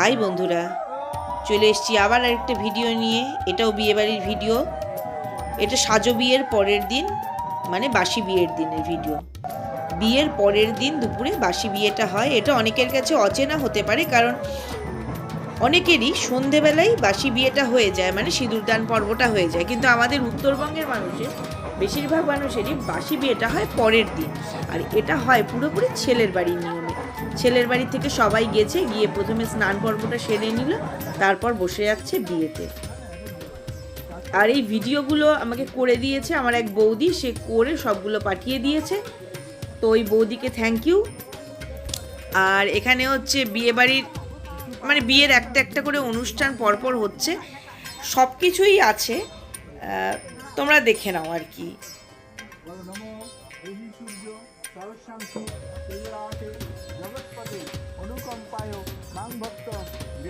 High বন্ধুরা, চলে এসেছি আবার আরেকটা ভিডিও নিয়ে। এটাও বিয়েবাড়ির ভিডিও এটা সাজো বিয়ের পরের দিন মানে বাসি বিয়ের দিনের ভিডিও বিয়ের পরের দিন দুপুরে বাসি বিয়েটা হয়। এটা অনেকের কাছে অচেনা হতে পারে, কারণ অনেকেরই সন্ধেবেলায় বাসি বিয়েটা হয়ে যায় মানে সিঁদুরদান পর্বটা হয়ে যায়। কিন্তু আমাদের উত্তরবঙ্গের মানুষের বেশিরভাগ মানুষেরই বাসি বিয়েটা হয় পরের দিন। আর এটা হয় পুরোপুরি ছেলের বাড়ির নিয়মে ছেলের বাড়ি থেকে সবাই গেছে, গিয়ে প্রথমে স্নান পর্বটা সেরে নিল, তারপর বসে যাচ্ছে বিয়েতে। আর এই ভিডিওগুলো আমাকে করে দিয়েছে আমার এক বৌদি, সে করে সবগুলো পাঠিয়ে দিয়েছে। তো ওই বৌদিকে থ্যাংক ইউ আর এখানে হচ্ছে বিয়ে বাড়ির মানে বিয়ের একটা একটা করে অনুষ্ঠান পরপর হচ্ছে। সব কিছুই আছে তোমরা দেখে নাও আর কি।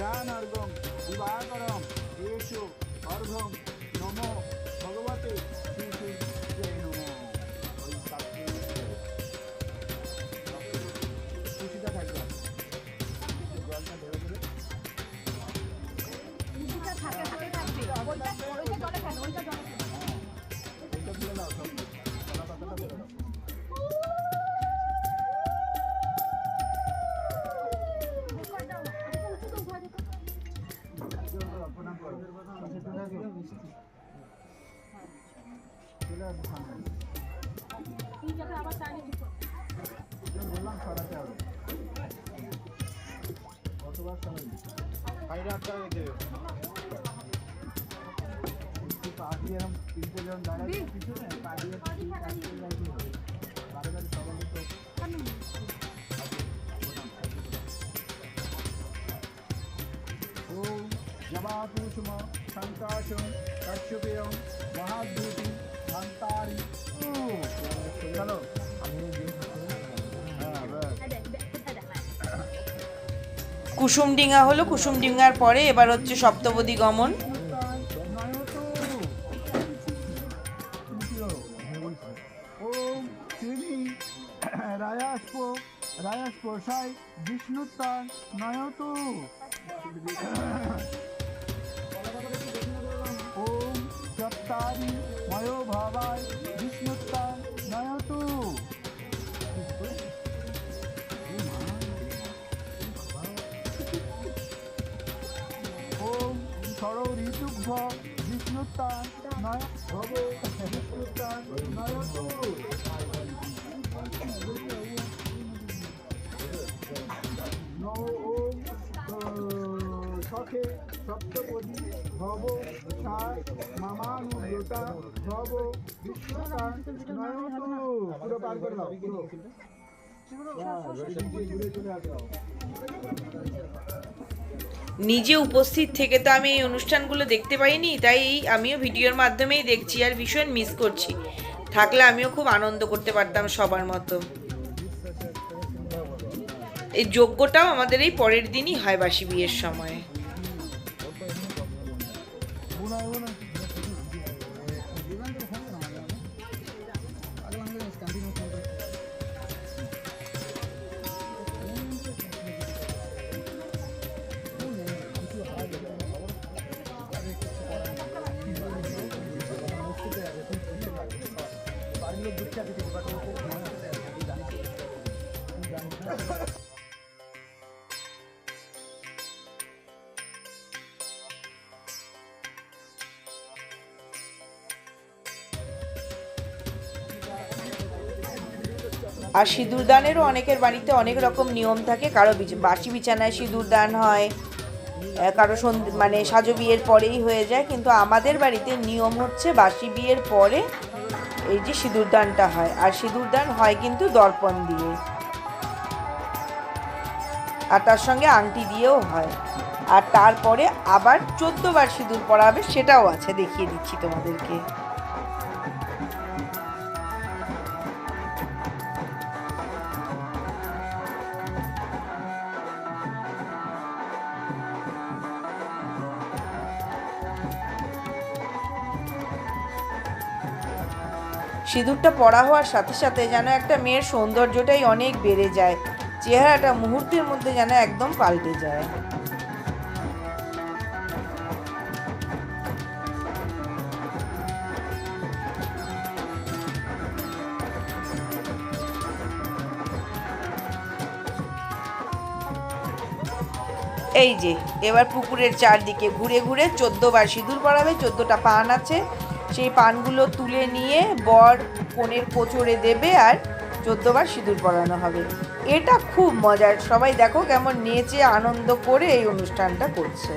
ധ്യാനർഗം ദിവാകരം യേശു അർഹം നമോ বললাম সরাতে হবে কতবার সরাবি বাইরে আটকা গেছে পা তিনটে জন দাঁড়ায় পিছনে পা দিয়ে তিন চারটে যাইতে হবে বারে বারে সবাই তো সংকাশম কাশ্যপেয়ম মহাদ্যুতি মন্তারি দেখায়? কুসুমডিঙ্গা হলো কুসুমডিঙ্গার পরে এবার হচ্ছে সপ্তপদী গমন ওম চত্তারি ঋতুভ্য বিষ্ণুত্তান নয় ভব বিষ্ণুত্তান নয়তু নৌ ওম আহ, সখে সপ্তপদী ভব সার মামানুব্রতা ভব হ্যাঁ, চলে আসো নিজে উপস্থিত থেকে তো আমি এই অনুষ্ঠানগুলো দেখতে পাইনি, তাই আমিও ভিডিওর মাধ্যমেই দেখছি আর ভীষণ মিস করছি। থাকলে আমিও খুব আনন্দ করতে পারতাম সবার মতো। এই যোগ্যটাও আমাদের এই পরের দিনই হয় বাসি বিয়ের সময়। আর সিঁদুরদানেরও অনেকের বাড়িতে অনেক রকম নিয়ম থাকে। কারও বাসি বিছানায় সিঁদুরদান হয় কারও মানে সাজো বিয়ের পরেই হয়ে যায়। কিন্তু আমাদের বাড়িতে নিয়ম হচ্ছে বাসি বিয়ের পরে এই যে সিঁদুরদানটা হয়। আর সিঁদুরদান হয় কিন্তু দর্পণ দিয়ে। আর তার সঙ্গে আংটি দিয়েও হয়। আর তারপরে আবার চোদ্দ বার সিঁদুর পরা হবে সেটাও আছে, দেখিয়ে দিচ্ছি তোমাদেরকে। সিঁদুরটা পড়া হওয়ার সাথে সাথে যেন একটা মেয়ের সৌন্দর্যটাই অনেক বেড়ে যায়। চেহারাটা মুহূর্তের মধ্যে যেন একদম পাল্টে যায়। এই যে, এবার পুকুরের চারদিকে ঘুরে ঘুরে চোদ্দবার সিঁদুর পড়াবে চোদ্দোটা পান আছে। সেই পানগুলো তুলে নিয়ে বর কনের কোচরে দেবে আর চোদ্দবার সিঁদুর পরানো হবে। এটা খুব মজার। সবাই দেখো কেমন নেচে আনন্দ করে এই অনুষ্ঠানটা করছে।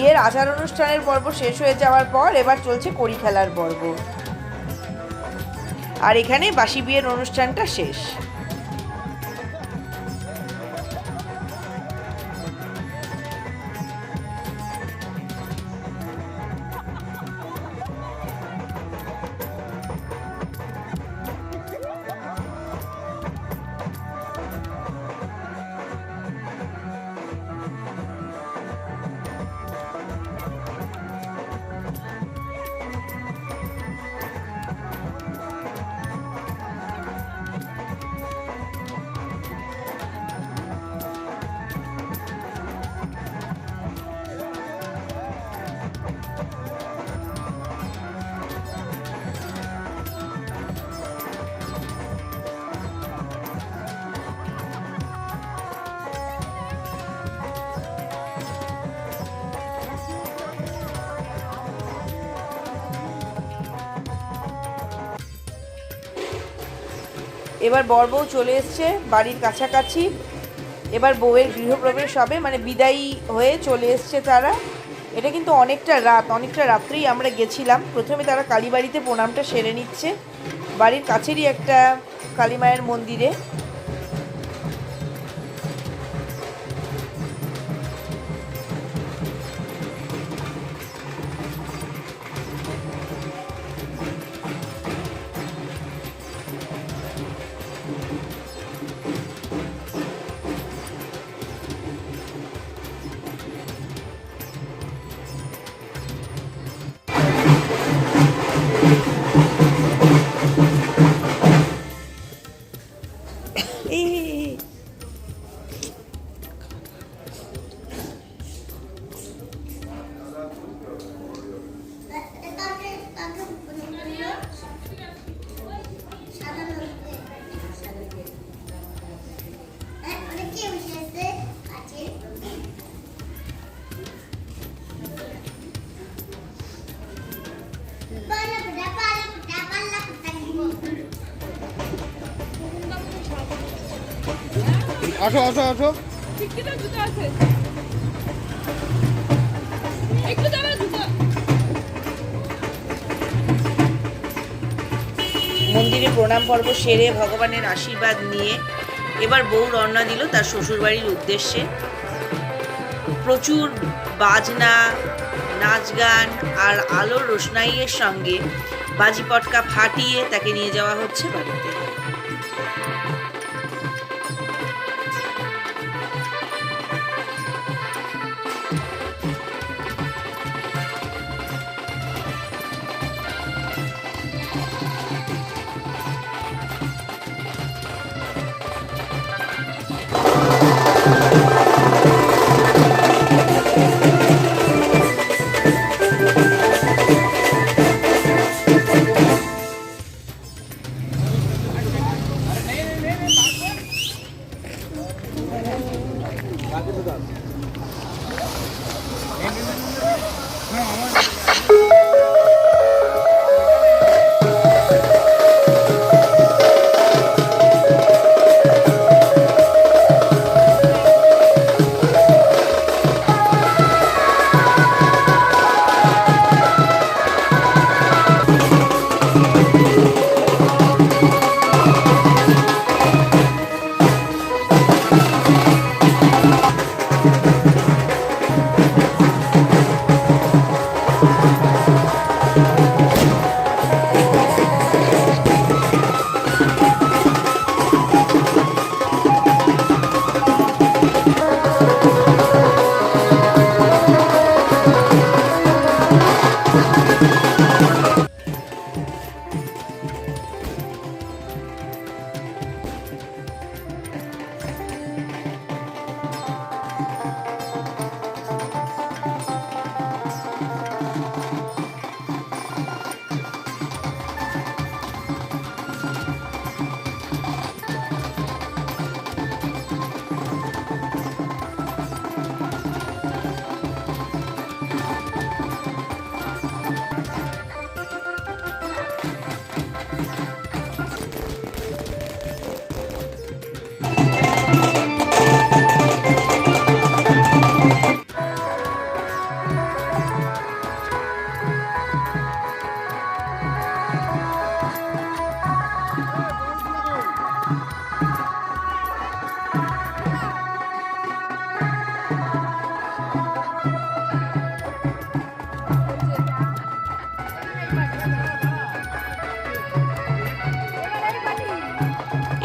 বিয়ের আচার অনুষ্ঠানের পর্ব শেষ হয়ে যাওয়ার পর এবার চলছে কড়ি খেলার পর্ব। আর এখানে বাসি বিয়ের অনুষ্ঠানটা শেষ। এবার বর বউ চলে এসছে বাড়ির কাছাকাছি। এবার বউয়ের গৃহপ্রবেশ হবে মানে বিদায়ী হয়ে চলে এসছে তারা। এটা কিন্তু অনেকটা রাত, অনেকটা রাত্রেই আমরা গেছিলাম। প্রথমে তারা কালীবাড়িতে প্রণামটা সেরে নিচ্ছে। বাড়ির কাছেরই একটা কালী মায়ের মন্দিরে। আসো আসো আসো। মন্দিরে প্রণাম পর্ব সেরে ভগবানের আশীর্বাদ নিয়ে এবার বউ রওনা দিল তার শ্বশুরবাড়ির উদ্দেশ্যে। প্রচুর বাজনা নাচ গান আর আলোর রোশনাইয়ের সঙ্গে বাজি পটকা ফাটিয়ে তাকে নিয়ে যাওয়া হচ্ছে বাড়িতে।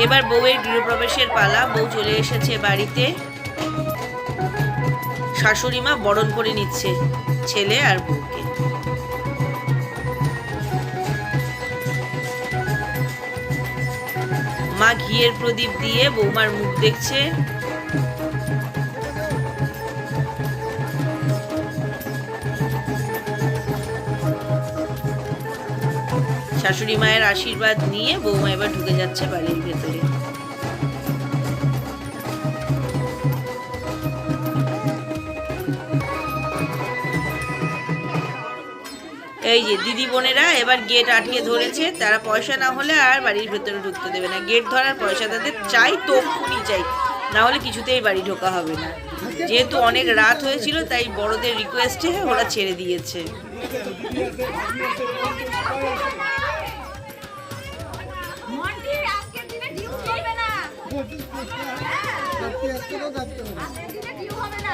এবার বউয়ের গৃহপ্রবেশের পালা, বউ চলে এসেছে বাড়িতে। শাশুড়ি মা বরণ করে নিচ্ছে ছেলে আর বউকে। মা ঘিয়ের প্রদীপ দিয়ে বৌমার মুখ দেখছে। শাশুড়ি মায়ের আশীর্বাদ নিয়ে বৌমা এবার ঢুকে যাচ্ছে বাড়ির ভেতরে। এই যে দিদি বোনেরা এবার গেট আটকে ধরেছে, তারা পয়সা না হলে আর বাড়ির ভেতরে ঢুকতে দেবে না। গেট ধরার পয়সা তাদের চাই, তক্ষুনি চাই। না হলে কিছুতেই বাড়ি ঢোকা হবে না। যেহেতু অনেক রাত হয়েছিল, তাই বড়দের রিকোয়েস্টে ওরা ছেড়ে দিয়েছে। আজকের দিনে ডিউ হবে না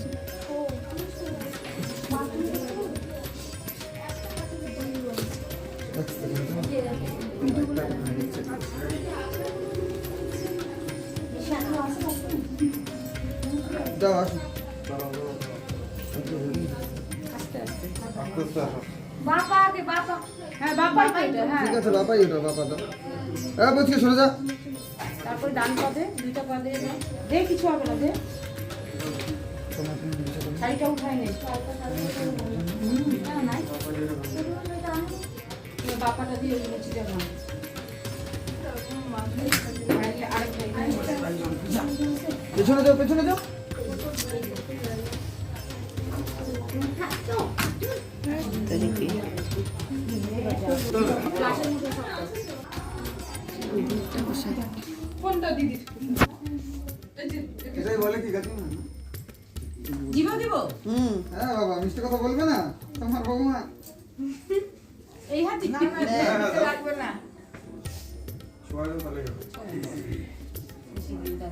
হ্যাঁ বাবা এটা হ্যাঁ। ঠিক আছে বাবাই ওটা বাবা দাও। হ্যাঁ বলছি সরে যা তারপরে ডান পাবে দুইটা পা দিয়ে দে কিছু হবে না দে। শাড়িটা উঠাই নে। নাই। বাপাটা দিয়ে মুচি দেবো পেছনে যাও পেছনে যাও।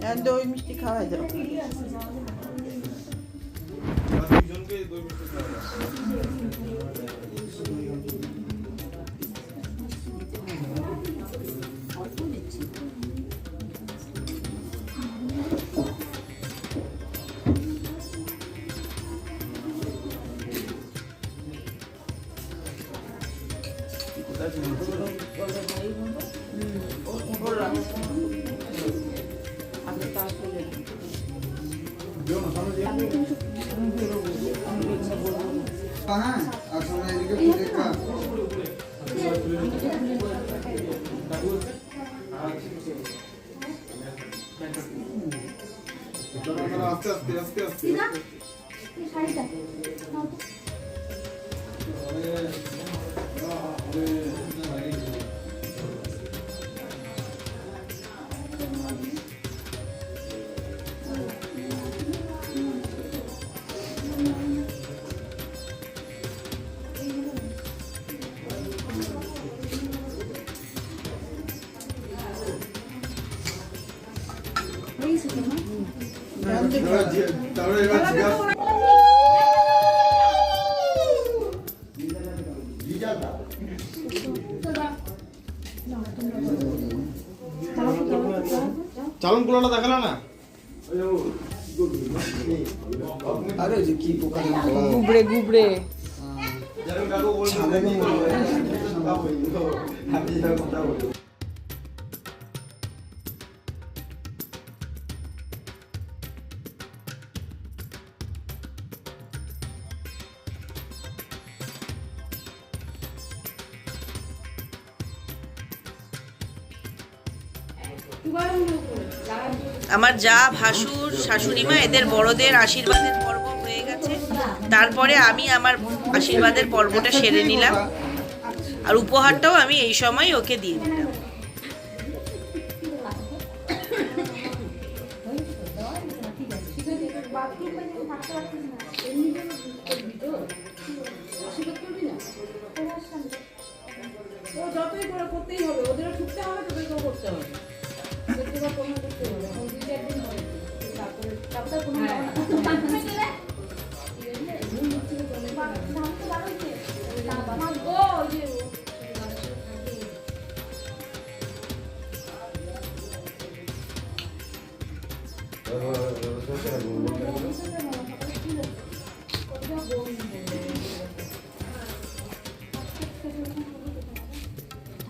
হ্যাঁ না দই মিষ্টি খাওয়া দাও হ্যাঁ আর সামনে এদিকে একটু দেখা আস্তে আস্তে আস্তে আস্তে তারপরে এবার জিজ্ঞাসা চালন কুলাটা দেখাল না? আরে যে কি পোকা গুবড়ে গুবড়ে। ছাগলও বলব কথা বলব আমার যা ভাসুর, শাশুড়িমা এদের বড়দের আশীর্বাদের পর্ব হয়ে গেছে। তারপরে আমি আমার আশীর্বাদের পর্বটা সেরে নিলাম। আর উপহারটাও আমি এই সময় ওকে দিয়ে দিলাম। ও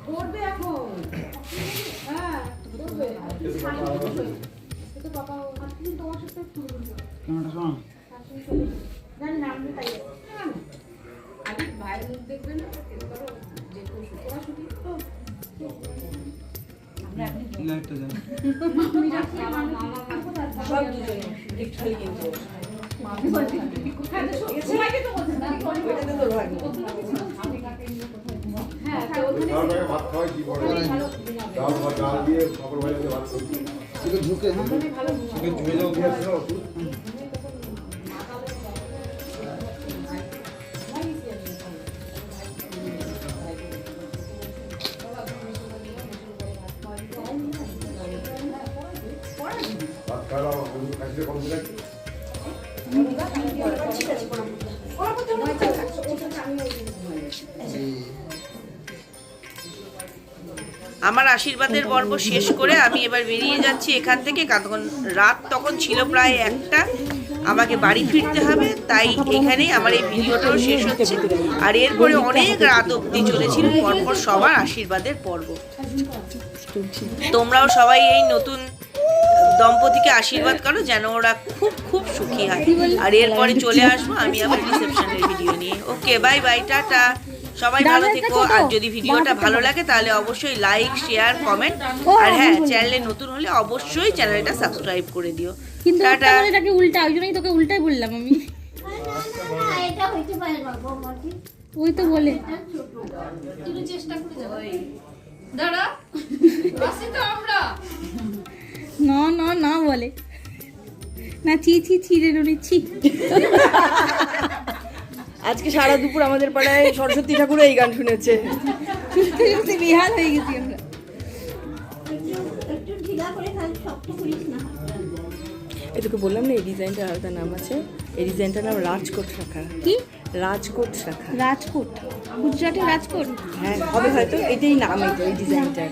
করবে এখন। হ্যাঁ করবে ডাল বা ডাল দিয়ে সকল ভাই মিলে ভাত খাই একটু ঝুঁকে হ্যাঁ ধুয়ে যাও দিয়ে আমার আশীর্বাদের পর্ব শেষ করে আমি এবার বেরিয়ে যাচ্ছি এখান থেকে, কারণ রাত তখন ছিল প্রায় একটা। আমাকে বাড়ি ফিরতে হবে, তাই এখানেই আমার এই ভিডিওটাও শেষ হচ্ছে। আর এরপরে অনেক রাত অবধি চলেছিল, পরপর সবার আশীর্বাদের পর্ব। তোমরাও সবাই এই নতুন দম্পতিকে আশীর্বাদ করো যেন ওরা খুব খুব সুখী হয়। আর এরপরে চলে আসব, আমি আবার রিসেপশনের ভিডিও নিয়ে। ওকে বাই বাই টাটা। সবাই ভালো থেকো। আর যদি ভিডিওটা ভালো লাগে তাহলে অবশ্যই লাইক শেয়ার কমেন্ট আর হ্যাঁ চ্যানেলে নতুন হলে অবশ্যই চ্যানেলটা সাবস্ক্রাইব করে দিও। কিন্তু এটাকে উল্টা ওই জন্যই তোকে উল্টাই বললাম আমি। এটা হইতে পারে ওই তো বলে। একটু চেষ্টা করে যাব দাঁড়া। আসি তো আমরা। না না না বলে। না ছি ছি ছি রে নুনি ছি। আজকে সারা দুপুর আমাদের পাড়ায় সরস্বতী ঠাকুর এই গান শুনেছে। শুনতে হয়ে গেছি আমরা। তোকে বললাম না এই ডিজাইনটার আলাদা নাম আছে? এই ডিজাইনটার নাম রাজকোট শাখা। কি? রাজকোট শাখা। রাজকোট? গুজরাটে রাজকোট? হ্যাঁ হবে হয়তো এটাই নাম এই এই ডিজাইনটার